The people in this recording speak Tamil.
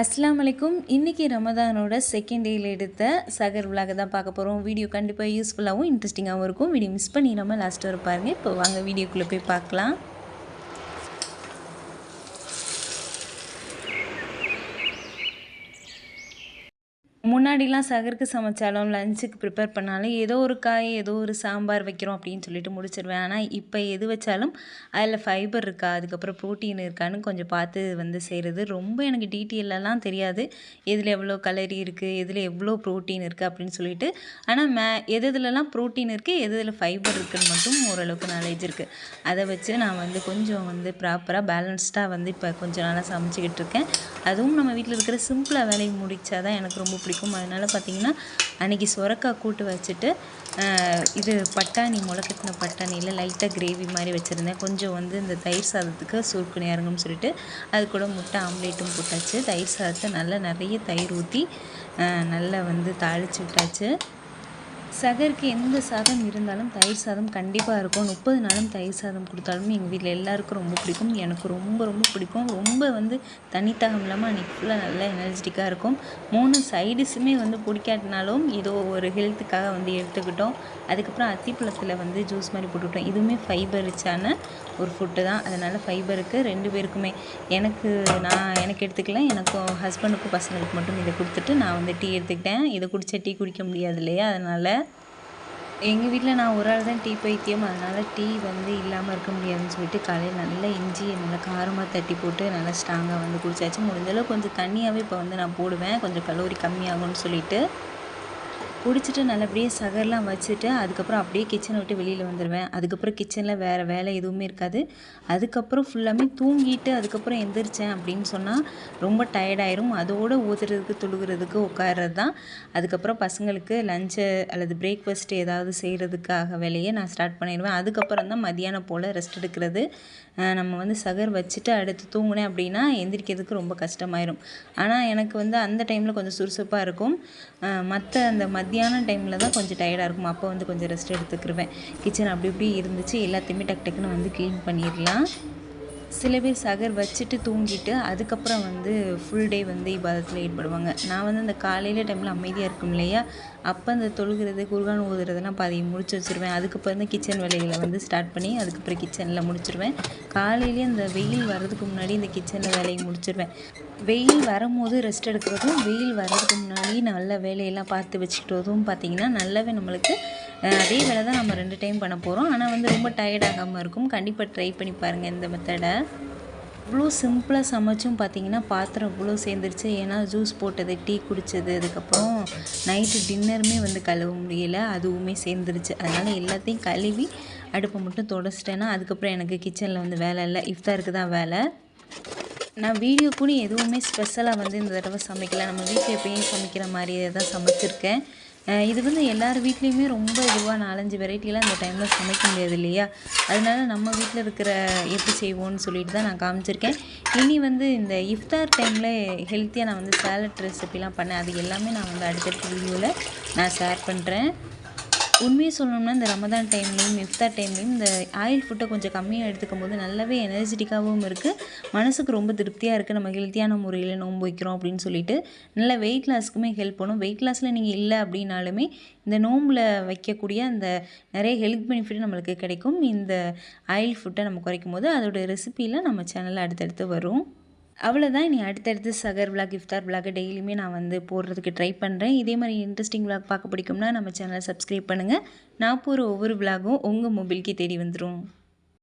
அஸ்லாம் வலைக்கும் இன்றைக்கி ரமதானோட செகண்ட் டேயில் எடுத்த சகர் விலாக தான் பார்க்க போகிறோம் வீடியோ கண்டிப்பாக யூஸ்ஃபுல்லாகவும் இன்ட்ரெஸ்டிங்காகவும் இருக்கும். வீடியோ மிஸ் பண்ணிடாமல் லாஸ்ட் வர பாருங்கள் இப்போ வாங்க வீடியோக்குள்ளே போய் பார்க்கலாம். முன்னாடிலாம் சகருக்கு சமைச்சாலும் லஞ்சுக்கு ப்ரிப்பேர் பண்ணாலும் ஏதோ ஒரு காய் ஏதோ ஒரு சாம்பார் வைக்கிறோம் அப்படின்னு சொல்லிட்டு முடிச்சிடுவேன் ஆனால் இப்போ எது வச்சாலும் அதில் ஃபைபர் இருக்கா அதுக்கப்புறம் ப்ரோட்டீன் இருக்கான்னு கொஞ்சம் பார்த்து வந்து செய்கிறது ரொம்ப எனக்கு டீட்டெயிலெல்லாம் தெரியாது. எதில் எவ்வளோ கலரி இருக்குது எதில் எவ்வளோ ப்ரோட்டீன் இருக்குது அப்படின்னு சொல்லிட்டு. ஆனால் மே எது எதுலலாம் ப்ரோட்டீன் இருக்குது எது இதில் ஃபைபர் இருக்குதுன்னு மட்டும் ஓரளவுக்கு நாலேஜ் இருக்குது அதை வச்சு நான் வந்து கொஞ்சம் வந்து ப்ராப்பராக பேலன்ஸ்டாக வந்து இப்போ கொஞ்சம் நாளாக சமைச்சிக்கிட்டு இருக்கேன். அதுவும் நம்ம வீட்டில் இருக்கிற சிம்பிளாக வேலையை முடித்தா தான் எனக்கு ரொம்ப பிடிக்கும். இருக்கும். அதனால் பார்த்திங்கன்னா அன்றைக்கி சுரக்காய் கூட்டு வச்சுட்டு இது பட்டாணி முளைக்கட்டின பட்டாணியில் லைட்டாக கிரேவி மாதிரி வச்சுருந்தேன். கொஞ்சம் வந்து இந்த தயிர் சாதத்துக்கு சுருக்குன்னு இறங்கும்னு சொல்லிட்டு அது கூட முட்டை ஆம்லேட்டும் போட்டாச்சு. தயிர் சாதத்தை நல்லா நிறைய தயிர் ஊற்றி நல்லா வந்து தாளித்து விட்டாச்சு. சகருக்கு எந்த சாதம் இருந்தாலும் தயிர் சாதம் கண்டிப்பாக இருக்கும். முப்பது நாளும் தயிர் சாதம் கொடுத்தாலும் எங்கள் வீட்டில் எல்லாருக்கும் ரொம்ப பிடிக்கும். எனக்கு ரொம்ப ரொம்ப பிடிக்கும். ரொம்ப வந்து தனித்தகம் இல்லாமல் அன்றைக்கி ஃபுல்லாக நல்லா எனர்ஜெட்டிக்காக இருக்கும். மூணு சைடிஸுமே வந்து பிடிக்காட்டினாலும் ஏதோ ஒரு ஹெல்த்துக்காக வந்து எடுத்துக்கிட்டோம். அதுக்கப்புறம் அத்திப்பழத்தில் வந்து ஜூஸ் மாதிரி போட்டுக்கிட்டோம். இதுவுமே ஃபைபர் ரிச்சான ஒரு ஃபுட்டு தான். அதனால் ஃபைபருக்கு ரெண்டு பேருக்குமே. எனக்கு நான் எனக்கு எடுத்துக்கல. எனக்கும் ஹஸ்பண்டுக்கும் பசங்களுக்கு மட்டும் இதை கொடுத்துட்டு நான் வந்து டீ எடுத்துக்கிட்டேன். இதை குடித்தா டீ குடிக்க முடியாது இல்லையா? அதனால் எங்கள் வீட்டில் நான் ஒரு ஆள் தான் டீ பைத்தியம். அதனால் டீ வந்து இல்லாமல் இருக்க முடியாதுன்னு சொல்லிட்டு காலையில் நல்லா இஞ்சி நல்லா காரமாக தட்டி போட்டு நல்லா ஸ்ட்ராங்காக வந்து குடிச்சாச்சு. முடிஞ்சளவு கொஞ்சம் தண்ணியாகவே இப்போ வந்து நான் போடுவேன். கொஞ்சம் கலோரி கம்மியாகும்னு சொல்லிட்டு. குடிச்சிட்டு நல்லபடியாக சகர்லாம் வச்சுட்டு அதுக்கப்புறம் அப்படியே கிச்சனை விட்டு வெளியில் வந்துடுவேன் அதுக்கப்புறம் கிச்சனில் வேறு வேலை எதுவுமே இருக்காது. அதுக்கப்புறம் ஃபுல்லாமே தூங்கிட்டு அதுக்கப்புறம் எந்திரிச்சேன் அப்படின்னு சொன்னால் ரொம்ப டயர்டாயிரும் அதோடு ஊதுறதுக்கு துழுகிறதுக்கு உட்கார்றது தான். அதுக்கப்புறம் பசங்களுக்கு லஞ்சு அல்லது பிரேக்ஃபாஸ்ட் ஏதாவது செய்கிறதுக்காக வேலையை நான் ஸ்டார்ட் பண்ணிடுவேன். அதுக்கப்புறம் தான் மதியானம் போல் ரெஸ்ட் எடுக்கிறது. நம்ம வந்து சகர் வச்சுட்டு அடுத்து தூங்கினேன் அப்படின்னா எந்திரிக்கிறதுக்கு ரொம்ப கஷ்டமாயிரும். ஆனால் எனக்கு வந்து அந்த டைமில் கொஞ்சம் சுறுசுறுப்பாக இருக்கும். மற்ற அந்த மத்தியான டைமில் தான் கொஞ்சம் டயர்டாக இருக்கும்? அப்போ வந்து கொஞ்சம் ரெஸ்ட் எடுத்துக்கிருவேன். கிச்சன் அப்படி இப்படி இருந்துச்சு. எல்லாத்தையுமே டக் டக்குன்னு வந்து க்ளீன் பண்ணிடலாம். சில பேர் சகர் வச்சுட்டு தூங்கிட்டு அதுக்கப்புறம் வந்து ஃபுல் டே வந்து இபாதத்தில் ஈடுபடுவாங்க. நான் வந்து அந்த காலையில் டைமில் அமைதியாக இருக்கும் இல்லையா? அப்போ அந்த தொழுகிறது குர்கான் ஊதுறதெல்லாம் பாதி முடிச்சு வச்சுருவேன். அதுக்கப்புறம் தான் கிச்சன் வேலைகளை வந்து ஸ்டார்ட் பண்ணி அதுக்கப்புறம் கிச்சனில் முடிச்சிருவேன். காலையிலேயே அந்த வெயில் வர்றதுக்கு முன்னாடி இந்த கிச்சனில் வேலையை முடிச்சிருவேன். வெயில் வரும்போது ரெஸ்ட் எடுக்கிறதும் வெயில் வர்றதுக்கு முன்னாடி நல்ல வேலையெல்லாம் பார்த்து வச்சுக்கிட்டதும் பார்த்திங்கன்னா நல்லாவே நம்மளுக்கு அதே வேலை தான் நம்ம ரெண்டு டைம் பண்ண போகிறோம் ஆனால் வந்து ரொம்ப டயர்டாகாமல் இருக்கும். கண்டிப்பாக ட்ரை பண்ணி பாருங்கள் இந்த மெத்தடை இவ்வளோ சிம்பிளாக சமைச்சும் பார்த்தீங்கன்னா பாத்திரம் இவ்வளோ சேர்ந்துருச்சு. ஏன்னா ஜூஸ் போட்டது டீ குடித்தது அதுக்கப்புறம் நைட்டு டின்னருமே வந்து கழுவ முடியலை. அதுவுமே சேர்ந்துருச்சு. அதனால் எல்லாத்தையும் கழுவி அடுப்பை மட்டும் தொடச்சிட்டேன்னா அதுக்கப்புறம் எனக்கு கிச்சனில் வந்து வேலை இல்லை. இஃப்தாருக்கு தான் வேலை? நான் வீடியோ கூட எதுவுமே ஸ்பெஷலாக வந்து இந்த தடவை சமைக்கல. நம்ம வீட்டில் எப்பயும் சமைக்கிற மாதிரியே தான் சமைச்சிருக்கேன். இது வந்து எல்லார் வீட்லேயுமே ரொம்ப இதுவாக நாலஞ்சு வெரைட்டிலாம் இந்த டைமில் சமைக்க முடியாது இல்லையா? அதனால நம்ம வீட்டில் இருக்கிற எப்படி செய்வோம்னு சொல்லிட்டு தான் நான் காமிச்சிருக்கேன். இனி வந்து இந்த இஃப்தார் டைமில் ஹெல்த்தியாக நான் வந்து சேலட் ரெசிபிலாம் பண்ணேன். அது எல்லாமே நான் வந்து அடுத்தடுத்த வீடியோவில் நான் ஷேர் பண்ணுறேன் உண்மையை சொல்லணும்னா இந்த ரமதான் டைம்லேயும் இஃப்தார் டைம்லேயும் இந்த ஆயில் ஃபுட்டை கொஞ்சம் கம்மியாக எடுத்துக்கும் போது நல்லாவே எனர்ஜெட்டிக்காகவும் இருக்குது மனசுக்கு ரொம்ப திருப்தியாக இருக்குது நம்ம ஹெல்த்தியான முறையில் நோன்பு வைக்கிறோம் அப்படின்னு சொல்லிட்டு நல்ல வெயிட் லாஸ்க்குமே ஹெல்ப் பண்ணும். வெயிட் லாஸில் நீங்கள் இல்லை அப்படின்னாலுமே இந்த நோம்பில் வைக்கக்கூடிய அந்த நிறைய ஹெல்த் பெனிஃபிட் நம்மளுக்கு கிடைக்கும். இந்த ஆயில் ஃபுட்டை நம்ம குறைக்கும் போது அதோடய ரெசிப்பியில் நம்ம சேனலில் அடுத்தடுத்து வரும். அவ்வளோதான் நீ அடுத்தடுத்து சகர் விளாக் இஃப்தார் விளாக் டெய்லியுமே நான் வந்து போடுறதுக்கு ட்ரை பண்ணுறேன் இதே மாதிரி இன்ட்ரெஸ்டிங் விளாக் பார்க்க பிடிக்கும்னா நம்ம சேனலை சப்ஸ்கிரைப் பண்ணுங்கள் நான் போகிற ஒவ்வொரு விளாகும் உங்கள் மொபைலுக்கே தேடி வந்துடும்